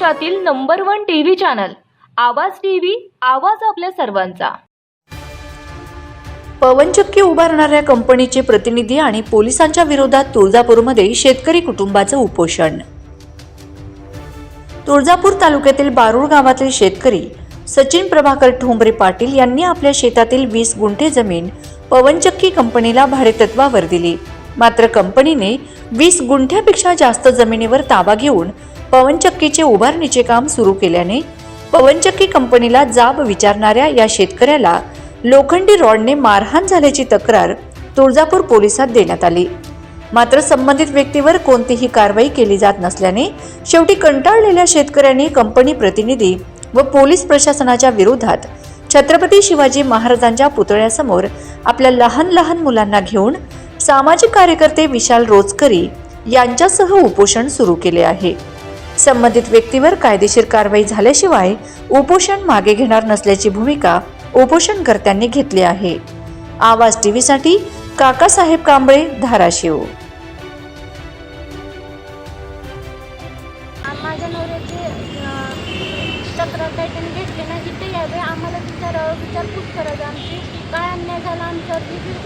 महाराष्ट्रातील number one TV channel. Awaaz TV Awaaz आपल्या सर्वांचा. पवनचक्की उभारणाऱ्या कंपनीचे प्रतिनिधी आणि पोलिसांच्या विरोधात तुळजापूरमध्ये शेतकरी कुटुंबाचं उपोषण. तुळजापूर तालुक्यातील बारूळ गावातील शेतकरी सचिन प्रभाकर ठोंबरे पाटील यांनी आपल्या शेतातील वीस गुंठे जमीन पवनचक्की कंपनीला भाडेतत्वावर दिली. मात्र कंपनीने वीस गुंठ्यापेक्षा जास्त जमिनीवर ताबा घेऊन पवनचक्कीचे उभारणीचे काम सुरू केल्याने पवनचक्की कंपनीला जाब विचारणाऱ्या या शेतकऱ्याला लोखंडी रॉडने मारहाण झाल्याची तक्रार तुळजापूर पोलिसात देण्यात आली. मात्र संबंधित व्यक्तीवर कोणतीही कारवाई केली जात नसल्याने शेवटी कंटाळलेल्या शेतकऱ्यांनी कंपनी प्रतिनिधी व पोलीस प्रशासनाच्या विरोधात छत्रपती शिवाजी महाराजांच्या पुतळ्यासमोर आपल्या लहान लहान मुलांना घेऊन सामाजिक कार्यकर्ते विशाल रोजकरी यांच्यासह उपोषण सुरू केले आहे. संबंधित व्यक्तीवर कायदेशीर कारवाई झाल्याशिवाय उपोषण मागे घेणार नसल्याची भूमिका उपोषणकर्त्यांनी घेतली आहे. आवाज टीव्हीसाठी काकासाहेब कांबळे धाराशिव. माझ्या नवऱ्याची तक्रार काही घेतली नाही यावे. आम्हाला विचारपूस करावी आमची. काय अन्याय झाला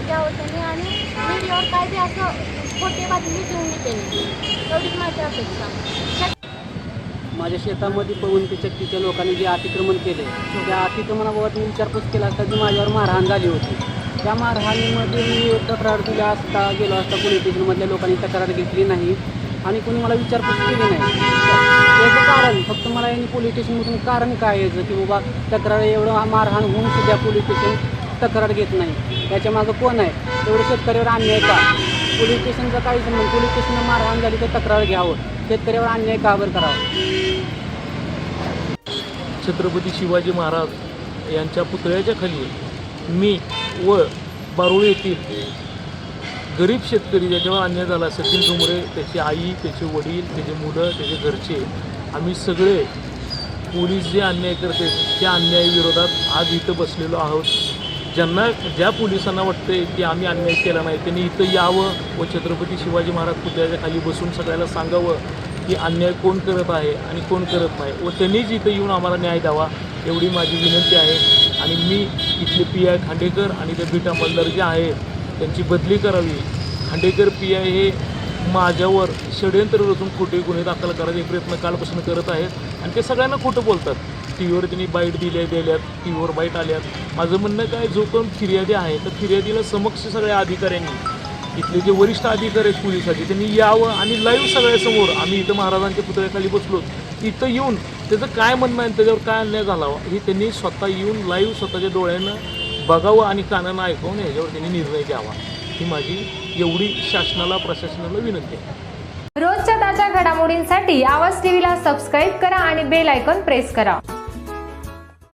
द्यावं त्यांनी आणि मीडियावर काय बी असं खोटे बातमी देऊन त्यांनी एवढीच माझी अपेक्षा. माझ्या शेतामध्ये पवन चक्कीच्या लोकांनी जे अतिक्रमण केले त्या अतिक्रमणाबाबत मी विचारपूस केला असता जी माझ्यावर मारहाण झाली होती. त्या मारहाणीमध्ये मी तक्रार दिली असता गेलो असता पोलीस स्टेशनमधल्या लोकांनी तक्रार घेतली नाही आणि कोणी मला विचारपूस केली नाही. याचं कारण फक्त मला यांनी पोलीस स्टेशनमधून कारण काय यायचं की बाबा तक्रार एवढं मारहाण होऊन सुद्धा पोलीस स्टेशन तक्रार घेत नाही. याच्या मागं कोण आहे? एवढं शेतकऱ्यावर अन्याय का? पोलीस स्टेशनचा काही संबंध पोलीस स्टेशनला मारहाण झाली तर तक्रार घ्यावं. शेतकऱ्यावर अन्याय का बरं करावं? छत्रपती शिवाजी महाराज यांच्या पुतळ्याच्या खाली मी व बारुळ येथील गरीब शेतकरी ज्याच्यावर अन्याय झाला सचिन डुमरे त्याची आई त्याचे वडील त्याचे मुलं त्याचे घरचे आम्ही सगळे पोलीस जे अन्याय करते त्या अन्यायाविरोधात आज इथं बसलेलो आहोत. ज्यांना ज्या पोलिसांना वाटते की आम्ही अन्याय केला नाही त्यांनी इथं यावं व छत्रपती शिवाजी महाराज पुतळ्याच्या खाली बसून सगळ्याला सांगावं की अन्याय कोण करत आहे आणि कोण करत नाही. व त्यांनीच इथं येऊन आम्हाला न्याय द्यावा एवढी माझी विनंती आहे. आणि मी इथले पी आय खांडेकर आणि ते बीटा मल्हार जे आहेत त्यांची बदली करावी. खांडेकर पी आय हे माझ्यावर षडयंत्र रचून खोटे गुन्हे दाखल करायचे प्रयत्न कालपासून करत आहेत. आणि ते सगळ्यांना खोटं बोलतात. टी व्हीवर त्यांनी बाईट दिल्या दिल्यात टी व्हीवर बाईट आल्यात. माझं म्हणणं काय जो कोण फिर्यादी आहे तर फिर्यादीला समक्ष सगळ्या अधिकाऱ्यांनी इथले जे वरिष्ठ अधिकारी आहेत पोलिसाचे त्यांनी यावं आणि लाईव्ह सगळ्यासमोर आम्ही इथं महाराजांच्या पुतळ्याखाली बसलो. इथं येऊन त्याचं काय म्हणणं आहे त्याच्यावर काय अन्याय झाला हो, हे त्यांनी स्वतः येऊन लाईव्ह स्वतःच्या डोळ्यानं बघावं आणि कानानं ऐकवून याच्यावर त्यांनी निर्णय घ्यावा. ही माझी एवढी शासनाला प्रशासनाला विनंती आहे. रोजच्या ताज्या घडामोडींसाठी आवाज टीव्हीला सबस्क्राईब करा आणि बेल आयकॉन प्रेस करा.